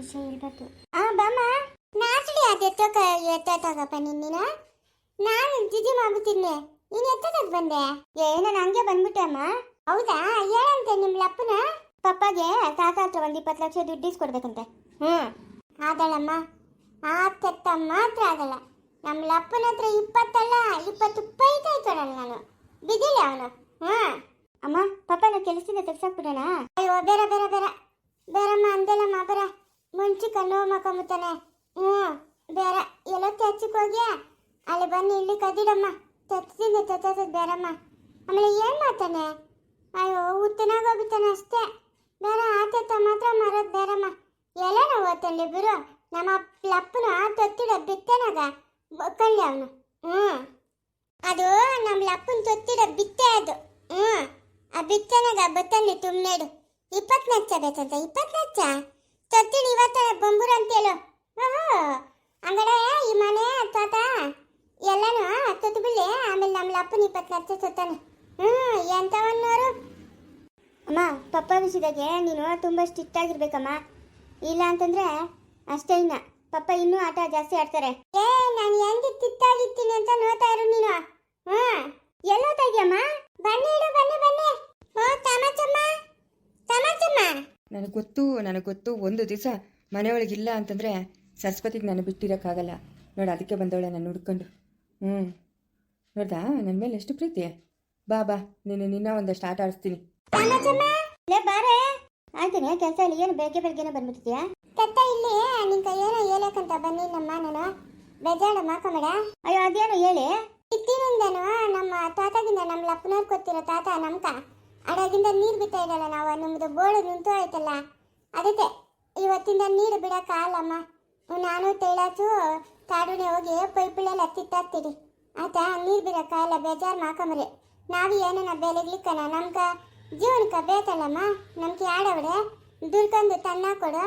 ವಿಷಯ ಇರಬೇಕು ಆ, ಬಮ್ಮ. ನಾಚಡಿ ಅದು ಎತ್ತೋಕ ಎತ್ತೋಗಪ್ಪ ನಿನ್ನ ನಾನು. ಜಿಜಿ ಮಾಡ್ಬಿಟ್ಟಿದ್ನೆ ನೀನು ಎತ್ತೋದಕ್ ಬಂದೆ? ಏನೋ ನಂಗೆ ಬಂದ್ಬಿಟ್ಟೆ ಅಮ್ಮ. ಹೌದಾ? ಹೇಳಂತೆ ನಿಮ್ಮ ಲಪ್ಪನ ಪಪ್ಪಗೆ ತಾತ ಹತ್ರ ಒಂದು ಇಪ್ಪತ್ತು ಲಕ್ಷ ದುಡ್ಡು ಇಸ್ಕೊಡ್ಬೇಕಂತೆ. ಹ್ಞೂ ಆದಳಮ್ಮ. ಆ ತೆತ್ತ ಮಾತ್ರ ಆಗಲ್ಲ ನಮ್ಮ ಲಪ್ಪನ ಹತ್ರ ಇಪ್ಪತ್ತಲ್ಲ, ಇಪ್ಪತ್ತು ಇಟ್ಕೊಳಲ್ಲ ನಾನು. ಬಿದ್ದಿಲ್ಲ ಅವನು. ಹಾ ಅಮ್ಮ, ಪಪ್ಪನ ಕೆಲಸದಿಂದ ತೆಗ್ಸಾಕ್ಬಿಡೋಣ? ಅಯ್ಯೋ ಬೇರೆ ಬೇರೆ ಬೇರೆ ಬೇರಮ್ಮ ಅಂದೆಲ್ಲಮ್ಮ ಬೇರೆ. ಮುಂಚಿ ಕಣ್ಣು ಮಕ್ಕಂಬುತ್ತಾನೆ ಹ್ಞೂ ಬೇರೆ ಎಲ್ಲೋ ತೆಚ್ಚಕ್ಕೆ ಹೋಗಿ ಅಲ್ಲಿ ಬನ್ನಿ, ಇಲ್ಲಿ ಕದಿಡಮ್ಮ ತೆಚ್ಚದಿಂದ ತೆಚ್ಚೋದು ಬೇರಮ್ಮ ಆಮೇಲೆ ಏನು ಮಾಡ್ತಾನೆ? ಅಯ್ಯೋ ಉತ್ತನಾಗ ಹೋಗ್ಬಿಡ್ತಾನೆ ಅಷ್ಟೇ. ಬೇರೆ ಆತತ್ತ ಮಾತ್ರ ಮಾರೋದು ಬೇರಮ್ಮ ಎಲ್ಲ ನಾವು ಓದ್ತಾನೆ ಬಿರು ನಮ್ಮ ಲಪ್ಪನ ತೊತ್ತಿಡ ಬಿತ್ತನಾಗ? ಕಳ್ಳಿ ಅವನು. ಹ್ಞೂ. ಅದು ನಮ್ಮ ಲಪ್ಪನ ತೊತ್ತಿಡ ಬಿತ್ತೆ ಅದು. ಹ್ಞೂ. ಆ ಬಿತ್ತನಾಗ ಬತ್ತಲ್ಲಿ ತುಂಬ್ನೇಡು. ಇಪ್ಪತ್ತು ಲಕ್ಷ ಬೇಕಂತ ಇಪ್ಪತ್ತು ಲಕ್ಷ ತೊತ್ತಿಡು ಇವತ್ತ ಬೊಂಬೂರು ಅಂತೇಳು ಅಂಗಡೆ ಈ ಮನೆ ತೋಟ ಎಲ್ಲನೂ ತುತ್ತು ಬಿಡ್ಲಿ. ಆಮೇಲೆ ನಮ್ಮ ಅಪ್ಪನ ಇಪ್ಪತ್ತು ಲಕ್ಷ ತೊತ್ತಾನೆ ಹ್ಞೂ ಎಂಥವನ್ನೋರು? ಅಮ್ಮ, ಪಪ್ಪ ವಿಷಯದಾಗೆ ನೀನು ತುಂಬ ಸ್ಟ್ರಿಕ್ಟ್ ಆಗಿರ್ಬೇಕಮ್ಮ. ಇಲ್ಲ ಅಂತಂದ್ರೆ ಅಷ್ಟೇ ಇನ್ನ. ಪಪ್ಪ ಇನ್ನೂ ಆಟ ಜಾಸ್ತಿ ಆಡ್ತಾರೆ. ಏ, ನಾನು ಹೆಂಗೆ ತಿತ್ತಾಗಿರ್ತೀನಿ ಅಂತ ನೋಡ್ತಾ ಇರು ನೀನು. ಹ್ಞೂ ಎಲ್ಲೋತಾ ಇದೆಯಮ್ಮ ಬನ್ನಿ ಇಡು, ಬನ್ನಿ ಬನ್ನಿ. ಓ ತಮಾಚಮ್ಮ ತಮಚಮ್ಮ ನನಗೆ ಗೊತ್ತು ನನಗೆ ಗೊತ್ತು ಒಂದು ದಿವಸ ಮನೆಯೊಳಗಿಲ್ಲ ಅಂತಂದರೆ ಸರಸ್ವತಿಗೆ ನಾನು ಬಿಟ್ಟಿರೋಕ್ಕಾಗಲ್ಲ. ನೋಡು ಅದಕ್ಕೆ ಬಂದವಳೆ ನಾನು ಹುಡ್ಕೊಂಡು. ಹ್ಞೂ ನೋಡ್ದಾ? ನನ್ನ ಮೇಲೆ ಎಷ್ಟು ಪ್ರೀತಿ. ಬಾ ಬಾ. ನೀನು ನಿನ್ನ ಒಂದಷ್ಟು ಆಟ ಆಡಿಸ್ತೀನಿ. ಆಯ್ತೀನಿ ಕೆಲಸ ಇಲ್ಲಿ. ಏನು ಬೆಳಗ್ಗೆ ಬೆಳಗ್ಗೆನೇ ಬಂದ್ಬಿಟ್ಟಿದ್ಯಾ? ಕತ್ತ ಇಲ್ಲಿ. ನಿನ್ ಏನೋ ಹೇಳಕ್ಕಂತ ಬನ್ನಿ ನಮ್ಮ ನಾನು ಬೇಜಾಡ ಮಾಕಮಡ ಅಯ್ಯೋ ಅದೇನು ಹೇಳಿ? ಇತ್ತಿನಿಂದನೂ ನಮ್ಮ ತಾತಗಿಂದ ನಮ್ಮ ಲಪ್ಪನವ್ರು ಕೊತ್ತಿರೋ ತಾತ ನಮ್ಕ. ಅಡಗಿಂದ ನೀರು ಬಿಡ್ತಾ ಇರಲ್ಲ ನಾವು ನಮ್ಮದು ಬೋಳು ನಿಂತು ಆಯ್ತಲ್ಲ ಅದಕ್ಕೆ ಇವತ್ತಿಂದ ನೀರು ಬಿಡೋಕ್ಕಾಗಲ್ಲಮ್ಮ ನಾನು ತೇಳಾಚು ಕಾಡುನೆ ಹೋಗಿ ಪೈಪ್ಳೆಲ್ಲ ತಿತ್ತಾಡ್ತೀರಿ ಆಯ್ತಾ? ನೀರು ಬಿಡೋಕ್ಕಾಗಲ್ಲ ಬೇಜಾರು ಮಾಕಮ್ರಿ ನಾವು ಏನನ್ನ ಬೆಲೆಗ್ಲಿಕ್ಕನ ನಮ್ಗ ಜೀವನಕ್ಕ ಬೇಕಲ್ಲಮ್ಮ? ನಮ್ಗೆ ಆಡವಡೆ ದುಡ್ಕೊಂಡು ತನ್ನ ಕೊಡು.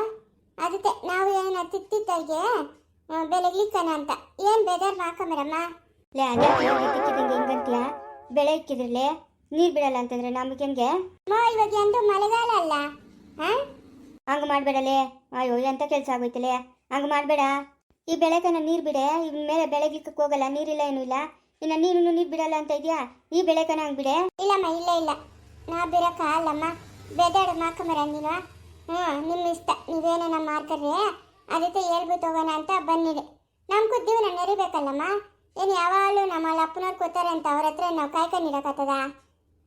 ಅದಕ್ಕೆ ನಾವು ಏನ ತಿತ್ತಿದ್ದಾಗೆ ಬೆಲೆಗ್ಲಿಕ್ಕನ ಅಂತ. ಏನು ಬೇಜಾರು ಮಾಕಮರಮ್ಮ ಲೇ ಹಿಂಗಂತೀಯ? ಬೆಳೆ ಇಕ್ಕಿದ್ರಲೆ ನೀರು ಬಿಡಲ್ಲ ಅಂತಂದ್ರೆ ನಮಗೆ ಹೆಂಗೆ? ಇವಾಗ ಎಂದು ಮಳೆಗಾಲ ಅಲ್ಲ. ಹಾಂ? ಹಂಗೆ ಮಾಡಬೇಡಲೇ. ಅಯ್ಯೋ ಎಂತ ಕೆಲಸ ಆಗೋಯ್ತಲೆ. ಹಂಗೆ ಮಾಡಬೇಡ. ಈ ಬೆಳೆಕನ ನೀರು ಬಿಡೆ. ಇವ್ ಮೇಲೆ ಬೆಳಗ್ಲಿಕ್ಕೆ ಹೋಗಲ್ಲ ನೀರಿಲ್ಲ ಏನೂ ಇಲ್ಲ. ಇನ್ನು ನೀರು ನೀರು ಬಿಡಲ್ಲ ಅಂತ ಇದೆಯಾ? ಈ ಬೆಳೆಕನ ಹಂಗೆ ಬಿಡೆ. ಇಲ್ಲಮ್ಮ ಇಲ್ಲ ಇಲ್ಲ. ನಾ ಬಿಡಕ್ಕ ಅಲ್ಲಮ್ಮ ಬೆದಾಡ ಮಾಕಮರ ನೀನು. ಹ್ಞೂ ನಿಮ್ಮ ಇಷ್ಟ. ನೀವೇನೇನ ಮಾಡ್ಕರ್ರಿ ಅದಕ್ಕೆ ಹೇಳ್ಬಿಟ್ಟು ಹೋಗೋಣ ಅಂತ ಬಂದಿದೆ. ನಮ್ಗೂ ಜೀವನ ನೆರಿಬೇಕಲ್ಲಮ್ಮ. ಏನ್ ಯಾವಾಗಲೂ ನಮ್ಮ ಅಪ್ಪನವ್ರು ಕೂತಾರೆ ಅಂತ ಅವ್ರ ಹತ್ರ ನಾವು ಕಾಯ್ಕೊಂಡಿರಕತ್ತದ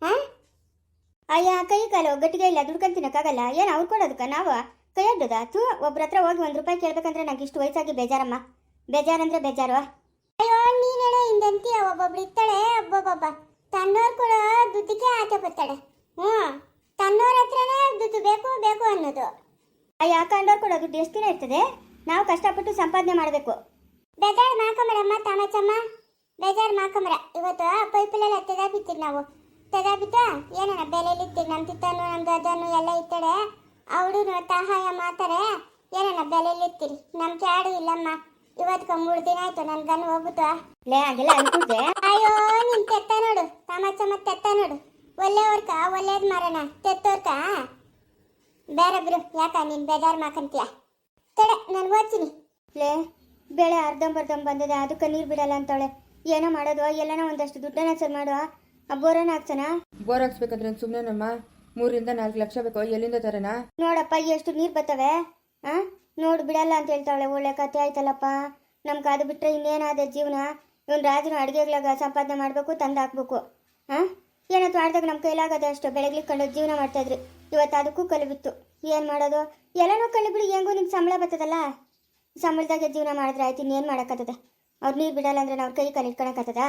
ಹಾಂ? ಅಯ್ಯ, ಕೈ ಕಾಲು ಗಟ್ಟಿಗೆ ಇಲ್ಲ, ದುಡ್ಕೊಂಡು ತಿನ್ನಕ್ಕಾಗಲ್ಲ. ಏನು ಅವ್ರು ಕೊಡೋದಕ್ಕ ನಾವು? ಕೈ ಅಡ್ಡದ? ತೂ ಒಬ್ರ ಹತ್ರ ಹೋಗಿ ಒಂದು ರೂಪಾಯಿ ಕೇಳ್ಬೇಕಂದ್ರೆ ನಂಗೆ ಇಷ್ಟು ವಯಸ್ಸಾಗಿ ಬೇಜಾರಮ್ಮ. ಬೇಜಾರಂದ್ರೆ ಬೇಜಾರು. ಅಯ್ಯೋ ನೀನೇಳೆ ಹಿಂದಂತೀಯ ಒಬ್ಬೊಬ್ಳು ಇರ್ತಾಳೆ ಒಬ್ಬೊಬ್ಬ ತನ್ನೋರು ಕೂಡ ದುಡ್ಡಿಗೆ ಆಚೆ ಬರ್ತಾಳೆ. ಹ್ಞೂ. ತನ್ನೋರ ಹತ್ರನೇ ದುಡ್ಡು ಬೇಕು ಬೇಕು ಅನ್ನೋದು. ಅಯ್ಯ ಕಂಡೋರು ಕೂಡ ದುಡ್ಡು ಎಷ್ಟು ದಿನ ಇರ್ತದೆ? ನಾವು ಕಷ್ಟಪಟ್ಟು ಸಂಪಾದನೆ ಮಾಡಬೇಕು. ಬೇಜಾರು ಮಾಡ್ಕೊಂಬರಮ್ಮ ತಾಮಚಮ್ಮ ಬೇಜಾರು ಮಾಡ್ಕೊಂಬರ ಇವತ್ತು ಪೈಪಲ್ಲೆಲ್ಲ ಬಿತ್ತೀರಿ ನಾವು. ಬೆಲೆಯಲ್ಲಿ ಇತ್ತೀರಿ ನಮ್ಮ ತಿತ್ತನು ನಮ್ದು ಅದನ್ನು ಎಲ್ಲ ಇತ್ತಡೆ? ಅವಳು ತಹಾಯ ಮಾತಾರೆ? ಏನಣ್ಣ ಬೆಲೆಯಲ್ಲಿ ಇತ್ತೀರಿ ನಮ್ಮ ಕ್ಯಾಡು ಇಲ್ಲಮ್ಮ. ಇವತ್ಕ ಮೂರು ದಿನ ಆಯ್ತು ನನ್ ಗನ್ ಹೋಗ್ಬಿಟ್ಟು ಲೇ ಆಗಿಲ್ಲ ಅನ್ಕೊಂಡೆ ಅಯ್ಯೋ ನಿನ್ ತೆತ್ತ ನೋಡು. ತಾಮಚಮ್ಮ ತೆತ್ತ ನೋಡು. ಒಳ್ಳೆಯವ್ರಕ ಒಳ್ಳೇದ್ ಮಾರಣ ತೆತ್ತೋರ್ಕ? ಬೇರೊಬ್ರು ಯಾಕ ನೀನ್ ಬೇಜಾರ್ ಮಾಕಂತೀಯ ತಡೆ ನಾನು ಓದ್ತೀನಿ. ಲೇ ಬೆಳೆ ಅರ್ಧಂಬರ್ಧಂ ಬಂದಿದೆ ಅದಕ್ಕೆ ನೀರು ಬಿಡಲ್ಲ ಅಂತಾಳೆ ಏನೋ ಮಾಡೋದು ಎಲ್ಲನೋ ಒಂದಷ್ಟು ದುಡ್ಡನ್ನ ಸರ್ ಮಾಡುವ. ಆ ಹಾಕ್ಸನ ಬೋರ್ ಹಾಕ್ಸ್ಬೇಕಂದ್ರೆ ಸುಮ್ಮನೆನಮ್ಮ ಮೂರಿಂದ ನಾಲ್ಕು ಲಕ್ಷ ಬೇಕು. ಎಲ್ಲಿಂದ ತರನ ನೋಡಪ್ಪ ಎಷ್ಟು ನೀರು ಬರ್ತವೆ? ಆ? ನೋಡು ಬಿಡಲ್ಲ ಅಂತ ಹೇಳ್ತಾವಳೆ ಒಳ್ಳೆ ಕತೆ ಆಯ್ತಲ್ಲಪ್ಪ. ನಮ್ ಕಾದು ಬಿಟ್ರೆ ಇನ್ನೇನಾದ ಜೀವನ? ಇವನ್ ರಾಜನ ಅಡಿಗೆಗಳಾಗ ಸಂಪಾದನೆ ಮಾಡಬೇಕು ತಂದು ಹಾಕ್ಬೇಕು. ಆ? ಏನತ್ತು ಆಡ್ದಾಗ ನಮ್ಮ ಕೈಲಾಗದ ಅಷ್ಟು ಕಂಡು ಜೀವನ ಮಾಡ್ತಾ ಇದ್ರಿ. ಇವತ್ತು ಅದಕ್ಕೂ ಕಲಿಬಿತ್ತು ಏನ್ ಏನು ಮಾಡೋದು? ಎಲ್ಲನೂ ಕಲಿ ಬಿಡಿ ಹೆಂಗೂ ನಿಮ್ಗೆ ಸಂಬಳ ಬರ್ತದಲ್ಲ? ಸಂಬಳದಾಗೆ ಜೀವನ ಮಾಡಿದ್ರೆ ಆಯ್ತು ಇನ್ನೇನು ಮಾಡೋಕ್ಕತ್ತದೆ ಅವ್ರು ನೀರು ಬಿಡಲ್ಲ ಅಂದ್ರೆ ನಾವು ಕೈ ಕಾಲು ಇಟ್ಕೊಳಕತ್ತದ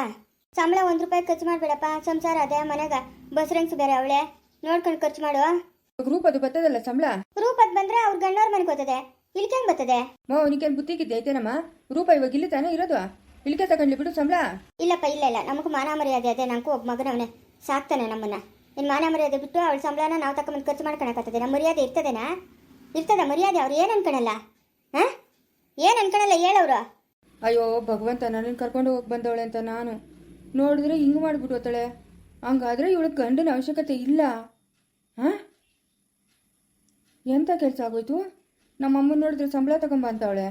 ಸಂಬಳ ಒಂದು ರೂಪಾಯಿ ಖರ್ಚು ಮಾಡಬೇಡಪ್ಪ. ಸಂಸಾರ ಅದೇ ಮನೆಗ ಬಸ್ ರೆಂಗ್ಸ್ ಬೇರೆ ಅವಳೆ. ನೋಡ್ಕೊಂಡು ಖರ್ಚು ಮಾಡು. ಗ್ರೂಪ್ ಅದು ಬರ್ತದಲ್ಲ ಸಂಬಳ? ರೂಪದ್ ಬಂದ್ರೆ ಅವ್ರ ಗಂಡವ್ರ ಮನೆಗೆ ಹೋಗ್ತದೆ. ಇಲ್ಲಿಗೆ ಹೆಂಗ್ ಬರ್ತದೆ? ಮೋ ಅವನಿಗೇನು ಬುತ್ತಿಗಿದ್ದೆ ಐತೇನಮ್ಮ? ರೂಪ ಇವಾಗ ಇಲ್ಲಿ ತಾನೇ ಇರೋದು? ಇಳಿಕೆ ತಗೊಂಡ್ಲಿ ಬಿಡು ಸಂಬಳ. ಇಲ್ಲಪ್ಪ ಇಲ್ಲ ಇಲ್ಲ. ನಮಗೂ ಮಾನ ಮರ್ಯಾದೆ ಅದೇ. ನಂಗೂ ಒಬ್ಬ ಮಗನವನೇ. ಸಾಕ್ತಾನೆ ನಮ್ಮನ್ನ. ಇನ್ನು ಮಾನ ಮರ್ಯಾದೆ ಬಿಟ್ಟು ಅವಳ ಸಂಬಳನ ನಾವು ತಕೊಂಬಂದು ಖರ್ಚು ಮಾಡ್ಕೊಳಕತ್ತದೆ ನಮ್ಮ ಮರ್ಯಾದೆ ಇರ್ತದೇನಾ? ಇರ್ತದ ಮರ್ಯಾದೆ ಅವ್ರು ಏನು ಅನ್ಕೊಳಲ್ಲ ಹಾ? ಏನು ಅನ್ಕೊಳಲ್ಲ ಹೇಳವ್ರು ಅಯ್ಯೋ ಭಗವಂತ ನನ್ನ ಕರ್ಕೊಂಡು ಹೋಗಿ ಬಂದವಳೆ ಅಂತ ನಾನು. ನೋಡಿದ್ರೆ ಹಿಂಗೆ ಮಾಡಿಬಿಟ್ಟು ಹೋಗ್ತಾಳೆ ಹಂಗಾದ್ರೆ ಇವಳು ಗಂಡನ ಅವಶ್ಯಕತೆ ಇಲ್ಲ. ಹಾಂ? ಎಂಥ ಕೆಲಸ ಆಗೋಯ್ತು? ನಮ್ಮ ಅಮ್ಮನ ನೋಡಿದ್ರೆ ಸಂಬಳ ತಗೊಂಬ ಅಂತವಳೆ.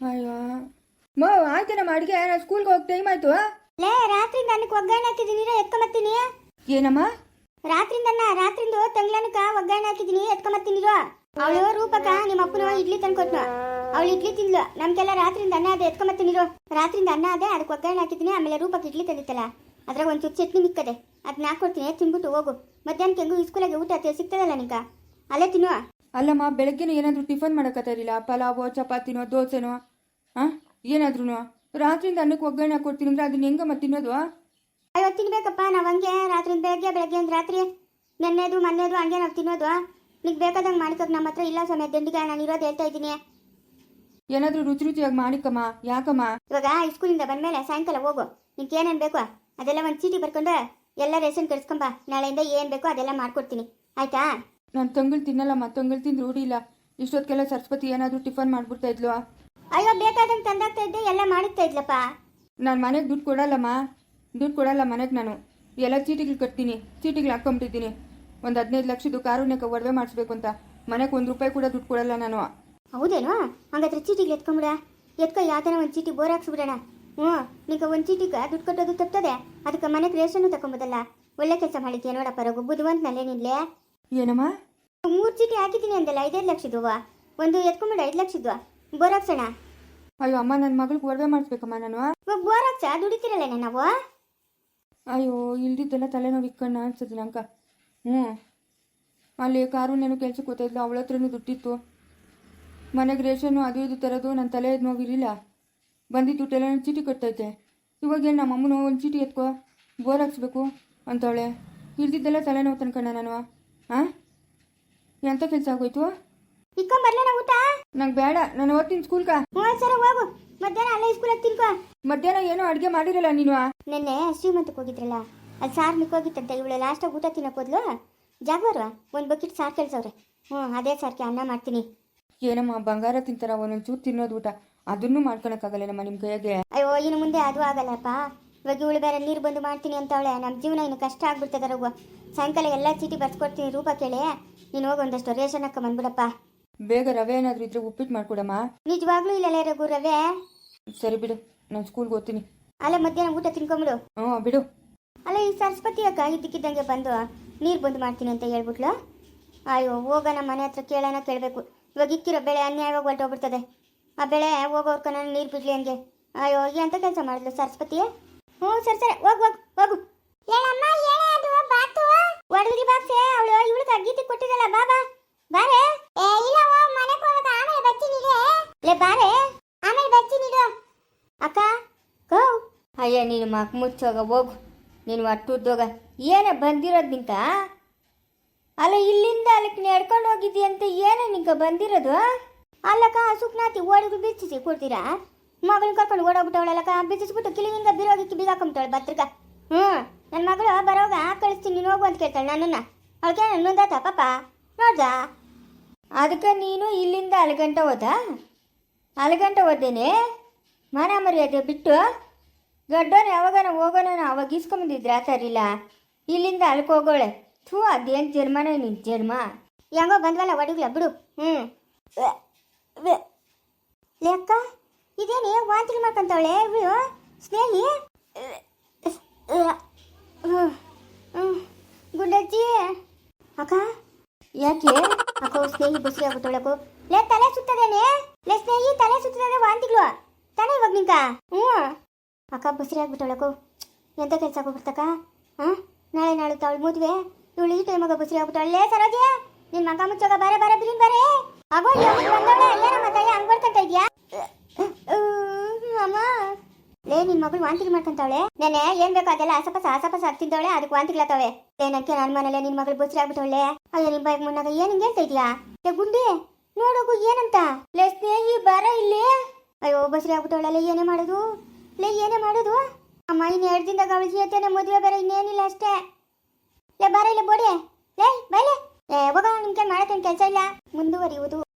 ಅಯ್ಯೋ. ಮೋ ಆಯ್ತೇನಮ್ಮ ಅಡುಗೆ. ನಾನು ಸ್ಕೂಲ್ಗೆ ಹೋಗಿ ಟೈಮ್ ಆಯ್ತು ಲೇ ರಾತ್ರಿಂದ ನನಗೆ ಒಗ್ಗರಣೆ ಹಾಕಿದ್ದೀನಿ ಎತ್ಕೊಂಬತ್ತೀನಿ. ಏನಮ್ಮ? ರಾತ್ರಿಂದ ರಾತ್ರಿಂದು ತಂಗ್ಲನಕ ಒಗ್ಗರಣೆ ಹಾಕಿದ್ದೀನಿ ಎತ್ಕೊಂಬತ್ತೀನಿ ಅವಳು ರೂಪಕ ನಿಮ್ಮ ಅಪ್ಪನ ಇಡ್ಲಿ ತಂದ್ಕೊಟ್ನು ಅವಳು ಇಡ್ಲಿ ತಿಂದ್ಲು ನಮ್ಗೆಲ್ಲ ರಾತ್ರಿಂದ ಅನ್ನ ಅದೇ ಎತ್ಕೊಂಬತ್ತೀನಿರು ರಾತ್ರಿಂದ ಅನ್ನ ಅದೇ ಅದಕ್ಕೆ ಒಗ್ಗರಣೆ ಹಾಕಿದ್ದೀನಿ ಆಮೇಲೆ ರೂಪಕ್ಕೆ ಇಡ್ಲಿ ತಂದಿತ್ತಲ್ಲ ಅದ್ರಾಗ ಒಂದು ಚೂರು ಚಟ್ನಿ ಮಿಕ್ಕದೆ. ಅದನ್ನ ಹಾಕೊಡ್ತೀನಿ ತಿನ್ಬಿಟ್ಟು ಹೋಗು. ಮಧ್ಯಾಹ್ನಕ್ಕೆ ಹೆಂಗು ಸ್ಕೂಲಾಗೆ ಊಟ ಸಿಗ್ತದಲ್ಲ ನಿಂಗ? ಅಲ್ಲೇ ತಿನ್ನುವ ಅಲ್ಲಮ್ಮ ಬೆಳಗ್ಗೆನೂ ಏನಾದರೂ ಟಿಫನ್ ಮಾಡೋಕತ್ತಾರಿಲ್ಲ ಪಲಾವೋ ಚಪಾತಿನೋ ದೋಸೆನೋ ಹಾಂ ಏನಾದ್ರೂ ರಾತ್ರಿಯಿಂದ ಅನ್ನಕ್ಕೆ ಒಗ್ಗರಣೆ ಕೊಡ್ತೀನಿ ಅಂದ್ರೆ ಅದನ್ನ ಹೆಂಗಮ್ಮ ತಿನ್ನೋದು? ಅಯ್ಯೋ ತಿನ್ಬೇಕಪ್ಪ ನಾವು ಹಂಗೆ ರಾತ್ರಿಂದ ಬೆಳಗ್ಗೆ ಬೆಳಗ್ಗೆ ಅಂದ್ರೆ ರಾತ್ರಿ. ನೆನ್ನೆದು ಮೊನ್ನೆದು ಹಂಗೆ ನಾವು ತಿನ್ನೋದು. ನಿಂಗೆ ಬೇಕಾದಂಗೆ ಮಾಡ್ಕೋಕ್ ನಮ್ಮ ಹತ್ರ ಇಲ್ಲ ಸಮಯ ದಂಡಿಗೆ ನಾನು ಇರೋದು ಹೇಳ್ತಾ ಇದ್ದೀನಿ. ಏನಾದರೂ ರುಚಿ ರುಚಿಯಾಗಿ ಮಾಡಿಕಮ್ಮ ಯಾಕಮ್ಮ? ಇವಾಗ ಸ್ಕೂಲಿಂದ ಬಂದ್ಮೇಲೆ ಸಾಯಂಕಾಲ ಹೋಗು. ನಿಂಗೆ ಏನೇನು ಬೇಕು ಅದೆಲ್ಲ ಒಂದು ಚೀಟಿ ಬರ್ಕೊಂಡ್ರೆ ಎಲ್ಲ ರೇಷನ್ ಕಳ್ಸ್ಕೊಂಬ ನಾಳೆಯಿಂದ ಏನು ಬೇಕೋ ಅದೆಲ್ಲ ಮಾಡ್ಕೊಡ್ತೀನಿ. ಆಯ್ತಾ? ನಾನು ತಂಗಳು ತಿನ್ನಲ್ಲಮ್ಮ ತಂಗಳು ತಿಂದು ರೂಢಿ ಇಲ್ಲ. ಇಷ್ಟೊತ್ತಿಗೆಲ್ಲ ಸರಸ್ವತಿ ಏನಾದರೂ ಟಿಫನ್ ಮಾಡ್ಬಿಡ್ತಾ ಇದ್ಲು? ಅಯ್ಯೋ ಬೇಕಾದಂಗೆ ತಂದಾಗ್ತಾ ಇದ್ದೆ ಎಲ್ಲ ಮಾಡಿಸ್ತಾ ಇದ್ಲಪ್ಪ. ನಾನು ಮನೆಗೆ ದುಡ್ಡು ಕೊಡಲ್ಲಮ್ಮ. ದುಡ್ಡು ಕೊಡಲ್ಲ ಮನೆಗೆ ನಾನು. ಎಲ್ಲ ಚೀಟಿಗಳು ಕಟ್ತೀನಿ ಚೀಟಿಗಳು ಹಾಕೊಂಡ್ಬಿಟ್ಟಿದ್ದೀನಿ ಒಂದು ಹದಿನೈದು ಲಕ್ಷದ ಕಾರುಣ್ಯಕ್ಕೆ ಒಡವೆ ಮಾಡಿಸ್ಬೇಕು ಅಂತ. ಮನೆಗೆ ಒಂದು ರೂಪಾಯಿ ಕೂಡ ದುಡ್ಡು ಕೊಡಲ್ಲ ನಾನು. ಹೌದೇನೋ? ಹಂಗಾದ್ರೆ ಚೀಟಿಗೆ ಎತ್ಕೊಂಬಿಡ. ಎತ್ಕೊ ಯಾವ್ದಾರ ಒಂದು ಚೀಟಿ ಬೋರ್ ಹಾಕ್ಸ್ಬಿಡೋಣ. ಹ್ಞೂ ನಿಂಗೆ ಒಂದು ಚೀಟಿಗೆ ದುಡ್ಡು ಕಟ್ಟೋದು ತಪ್ತದೆ. ಅದಕ್ಕೆ ಮನೆಗೆ ರೇಷನ್ನು ತಗೊಂಬೋದಲ್ಲ ಒಳ್ಳೆ ಕೆಲಸ ಮಾಡಿದ್ಯಾ ನೋಡಪ್ಪ ರಘು? ಬುದ್ಧಿವಂತನಲ್ಲೇ ನಿನ್ಲೆ? ಏನಮ್ಮ? ಮೂರು ಚೀಟಿ ಹಾಕಿದ್ದೀನಿ ಅಂದಲ್ಲ ಐದೈದು ಲಕ್ಷದ್ದು ಒಂದು ಎತ್ಕೊಂಬಿಡ ಐದು ಲಕ್ಷದ್ದು ಬೋರ್ ಹಾಕ್ಸೋಣ? ಅಯ್ಯೋ ಅಮ್ಮ ನನ್ನ ಮಗಳಿಗೆ ಒಡವೆ ಮಾಡಿಸ್ಬೇಕಮ್ಮ ನಾನು. ಇವಾಗ ಬೋರ್ ಹಾಕ್ಸ? ದುಡಿತಿರಲ್ಲ ನಾವು? ಅಯ್ಯೋ ಇಲ್ದಿದ್ದೆಲ್ಲ ತಲೆನೋವು ಇಕ್ಕಣ್ಣ ಅನ್ಸುತ್ತೆ ನಂಗೆ. ಹ್ಞೂ. ಅಲ್ಲಿ ಕಾರು ಕೆಲ್ಸಕ್ಕೆ ಗೊತ್ತಾಯಿದ್ಲು ಅವಳ ಹತ್ರನೂ ದುಡ್ಡಿತ್ತು. ಮನೆಗೆ ರೇಷನ್ನು ಅದು ಇದು ತರೋದು ನನ್ನ ತಲೆ ನೋವಿರಲಿಲ್ಲ. ಬಂದಿದ್ದು ನಾನು ಚೀಟಿ ಕಟ್ತೈತೆ ಇವಾಗ ಏನು ನಮ್ಮ ಅಮ್ಮನು ಒಂದು ಚೀಟಿ ಎತ್ಕೋ? ಬೋರ್ ಹಾಕ್ಸ್ಬೇಕು ಅಂತವಳೆ. ಹಿಡ್ದಿದ್ದೆಲ್ಲ ತಲೆನೋವು ತನ್ಕಣ್ಣ ನಾನು ಹಾಂ ಎಂಥ ಕೆಲಸ ಆಗೋಯ್ತು? ನಂಗೆ ಬೇಡ ನಾನು ಓದ್ತೀನಿ ಸ್ಕೂಲ್ಕ ಹೋಗು. ಮಧ್ಯಾಹ್ನ ಅಲ್ಲೇ ಸ್ಕೂಲಾಗ ತಿನ್ಕೋ. ಮಧ್ಯಾಹ್ನ ಏನೋ ಅಡುಗೆ ಮಾಡಿರಲ್ಲ ನೀನು? ನೆನ್ನೆ ಶ್ರೀಮಂತಕ್ಕೆ ಹೋಗಿದ್ರಲ್ಲ. ಅಲ್ಲಿ ಸಾರು ಮಿಕ್ಕೋಗಿತ್ತಂತೆ. ಇವಳೆ ಲಾಸ್ಟಾಗಿ ಊಟ ತಿನ್ನಕ್ಕೆ ಹೋದ್ಲು. ಜಾಗವಾರ ಒಂದು ಬಕೆಟ್ ಸಾರು ಕೇಳ್ಸವ್ರೆ ಹ್ಞೂ ಅದೇ ಸಾರ್ಗೆ ಅನ್ನ ಮಾಡ್ತೀನಿ. ಏನಮ್ಮ ಬಂಗಾರ ತಿಂತಾರ ಒಂದೊಂದು ಚೂರು ತಿನ್ನೋದು ಊಟ. ಅದನ್ನು ಮಾಡ್ಕೊಳಕ್ಕಾಗಲ್ಲ ನಮ್ಮ ನಿಮ್ಮ ಕೈಯಾಗೆ. ಅಯ್ಯೋ ಇನ್ನು ಮುಂದೆ ಅದು ಆಗಲ್ಲಪ್ಪ. ಇವಾಗ ಇವಳು ಬೇರೆ ನೀರು ಬಂದು ಮಾಡ್ತೀನಿ ಅಂತವಳೆ. ನಮ್ಮ ಜೀವನ ಇನ್ನು ಕಷ್ಟ ಆಗ್ಬಿಡ್ತದೆ ರಘು. ಸಾಯಂಕಾಲ ಎಲ್ಲ ಚೀಟಿ ಬರ್ಸ್ಕೊಡ್ತೀನಿ ರೂಪ ಕೇಳಿ. ನೀನು ಹೋಗಿ ಒಂದಷ್ಟು ರೇಷನ್ ಹಾಕ ಬಂದ್ಬಿಡಪ್ಪ. ಬೇಗ ರವೆ ಏನಾದರೂ ಇದ್ರೆ ಉಪ್ಪಿಟ್ಟು ಮಾಡ್ಕೊಡಮ್ಮ. ನಿಜವಾಗ್ಲೂ ಇಲ್ಲಲೇ ರಘು ರವೆ? ಸರಿ ಬಿಡು ನಾನು ಸ್ಕೂಲ್ಗೆ ಓದ್ತೀನಿ. ಅಲ್ಲೇ ಮಧ್ಯಾಹ್ನ ಊಟ ತಿನ್ಕೊಂಬಿಡು. ಹ್ಞೂ ಬಿಡು. ಅಲ್ಲ ಈ ಸರಸ್ವತಿ ಅಕ್ಕ ಇದ್ದಕ್ಕಿದ್ದಂಗೆ ಬಂದು ನೀರು ಬಂದು ಮಾಡ್ತೀನಿ ಅಂತ ಹೇಳ್ಬಿಟ್ಲು. ಅಯ್ಯೋ ಹೋಗೋಣ ಮನೆ ಹತ್ರ ಕೇಳೋಣ ಕೇಳಬೇಕು. ಇವಾಗ ಇಕ್ಕಿರೋ ಬೆಳೆ ಅನ್ಯಾಯವಾಗಿ ಹೊರಟೋಗ್ಬಿಡ್ತದೆ ಆ ಬೆಳೆ ಹೋಗೋರ್ ಕಣ ನೀರು ಬಿಡ್ಲಿ ಹಂಗೆ ಅಯ್ಯೋ ಅಂತ ಕೆಲಸ ಮಾಡಿದ್ಲು ಸರಸ್ವತಿಯೇ. ಹ್ಞೂ ಸರಿ ಸರಿ ಹೋಗು ಹೋಗು ಹೋಗು. ಒಡದ್ರಿ ಬಾಕ್ಸೆ ಅವಳು ಇವಳಿಗೆ ಗೀತಿ ಕೊಟ್ಟಿದ್ದಲ್ಲ ಬಾಬಾ ಬಾರೆ ಏ ಇಲ್ಲ ಮನೆ ಹೋಗಕ ಆಮೇಲೆ ಬಚ್ಚಿ ನೀಡೆ ಲೇ ಬಾರೆ ಆಮೇಲೆ ಬಚ್ಚಿ ನೀಡು ಅಕ್ಕ ಕೋ ಅಯ್ಯ ನೀನು ಮಕ್ ಮುಚ್ಚೋಗ ಹೋಗು. ನೀನು ಒಟ್ಟುದ್ದೋಗ ಏನೇ ಬಂದಿರೋದು ನಿಂಕ ಅಲ್ಲ, ಇಲ್ಲಿಂದ ಅಲ್ಲಕ್ಕೆ ನಡ್ಕೊಂಡು ಹೋಗಿದ್ದೀಯಂತ, ಏನೋ ನಿಂಗೆ ಬಂದಿರೋದು? ಅಲ್ಲಕ್ಕ ಸುಖನಾತಿ ಓಡಿಗೂ ಬಿಚ್ಚಿಸಿ ಕೊಡ್ತೀರಾ? ಮಗಳನ್ನ ಕರ್ಕೊಂಡು ಓಡೋಗ್ಬಿಟ್ಟವಳಲ್ಲಕ್ಕ ಬಿಚ್ಚಿಸ್ಬಿಟ್ಟು ಕಿಳಿಯಿಂದ ಬಿರೋಗಿಕ್ಕಿ ಬೀಗಾಕೊಂಬಿಟ್ಟವಳು ಬತ್ರಕ ಹ್ಞೂ ನನ್ನ ಮಗಳು ಬರೋವಾಗ ಕಳಿಸ್ತೀನಿ, ನೀನು ಹೋಗು ಅಂತ ಕೇಳ್ತಾಳೆ ನನ್ನನ್ನು. ಅವಳಿಗೆ ನನ್ನೊಂದಾತ ಪಾಪ? ನೋಡ್ದಾ? ಅದಕ್ಕೆ ನೀನು ಇಲ್ಲಿಂದ ಅಲ್ಗಂಟ ಹೋದ? ಅಲ್ಗಂಟ ಹೋದೇನೆ? ಮಾನ ಮರ್ಯಾದೆ ಬಿಟ್ಟು? ದೊಡ್ಡವನು ಯಾವಾಗನ ಹೋಗೋಣ ಅವಾಗ ಇಸ್ಕೊಂಬಂದಿದ್ರೆ ಸರಿಲ್ಲ ಇಲ್ಲಿಂದ ಅಲ್ಕ್ ಹೋಗೋಳೆ. ಥೂ, ಅದೇನು ಜನ್ಮನ ನಿನ್ ಜನ್ಮ ಹೆಂಗೋ ಬಂದ್ವಲ್ಲ ಒಡಗ್ಲ ಬಿಡು. ಹ್ಞೂ ಲೆಕ್ಕ ಇದೇನು ವಾಂತಿ ಮಾಡ್ಕೊಂತವಳೆ, ಇವಳು? ಸ್ನೇಹಿ? ಗುಂಡಜ್ಜಿ. ಅಕ್ಕ, ಯಾಕೆ? ಅಕ್ಕ, ಸ್ನೇಹಿ ಬಸ್ರಿ ಆಗ್ಬಿಟ್ಟವಳಕು ಲೇ, ತಲೆ ಸುತ್ತದೇನೆ? ಲೇ, ಸ್ನೇಹಿ, ತಲೆ ಸುತ್ತದೆ ವಾಂತಿಗಳು. ತಾನೇ ಇವಾಗ ನಿಂಕ ಹ್ಞೂ. ಅಕ್ಕ ಬಸ್ರಿ ಆಗ್ಬಿಟ್ಟವಳಕು ಎಂತ ಕೆಲಸ ಆಗೋಗ್ಬಿಡ್ತಕ್ಕ ಹಾಂ ನಾಳೆ ನಾಳೆ ತಾವಳು ಮದುವೆ. ಇವಳು ಈ ಟೈಮಾಗ ಬುಸ್ರಿ ಆಗ್ಬಿಟ್ಟವಳೆ ಲೇ ಸರೋಜೆ ನಿನ್ ಮಗ ಮುಚ್ಚೋಗ ಬಾರೆ ಬಾರೆ ಬಿರಿನ್ ಬಾರೆ ಆಗೋ ಬಂದವಳೆ ಎಲ್ಲಾರ ತಾಯಿ ಹಂಗ್ ಇದ್ಯಾ ಅಮ್ಮ ಲೇ ನಿನ್ ಮಗಳು ವಾಂತಿಗೆ ಮಾಡ್ಕೊಂತವಳೆ ನೆನೆ ಏನ್ ಬೇಕು ಅದೆಲ್ಲ ಆಸಪಾಸ ಆಸಪಾಸ ತಿಂದವಳೆ ಅದಕ್ಕೆ ವಾಂತಿಗ್ಲತ್ತವೆ ಏನಕ್ಕೆ ನನ್ನ ಮನೇಲೆ ನಿನ್ ಮಗಳು ಬಸ್ರಿ ಆಗ್ಬಿಟ್ಟವಳೆ ಅಲ್ಲ ನಿನ್ ಬಾಯಿಗೆ ಮುನ್ನಾಗ ಏನ್ ಹಿಂಗೆ ಹೇಳ್ತಾ ಇದ್ಯಾ ಲೇ ಗುಂಡಿ ನೋಡೋಗು ಏನಂತ ಲೇ ಸ್ನೇಹಿ ಬಾರ ಇಲ್ಲಿ ಅಯ್ಯೋ ಬಸ್ರಿ ಆಗ್ಬಿಟ್ಟವಳೆ ಏನೇ ಮಾಡೋದು ಲೇ ಏನೇ ಮಾಡೋದು ಅಮ್ಮ ಇನ್ನು ಎರಡು ದಿನದಾಗ ಅವಳ ಜೀವತೇನೆ ಮದುವೆ ಬೇರೆ ಇನ್ನೇನಿಲ್ಲ ಅಷ್ಟೇ ಲೇ ಬಾರ ಇಲ್ಲ ಬೋಡಿ. ಲೇ ಬೈಲೆ. ಏ ಹೋಗ ನಿಮ್ಗೆ ಮಾಡಕ್ಕೆ ಕೆಲಸ ಇಲ್ಲ. ಮುಂದುವರಿಯುವುದು.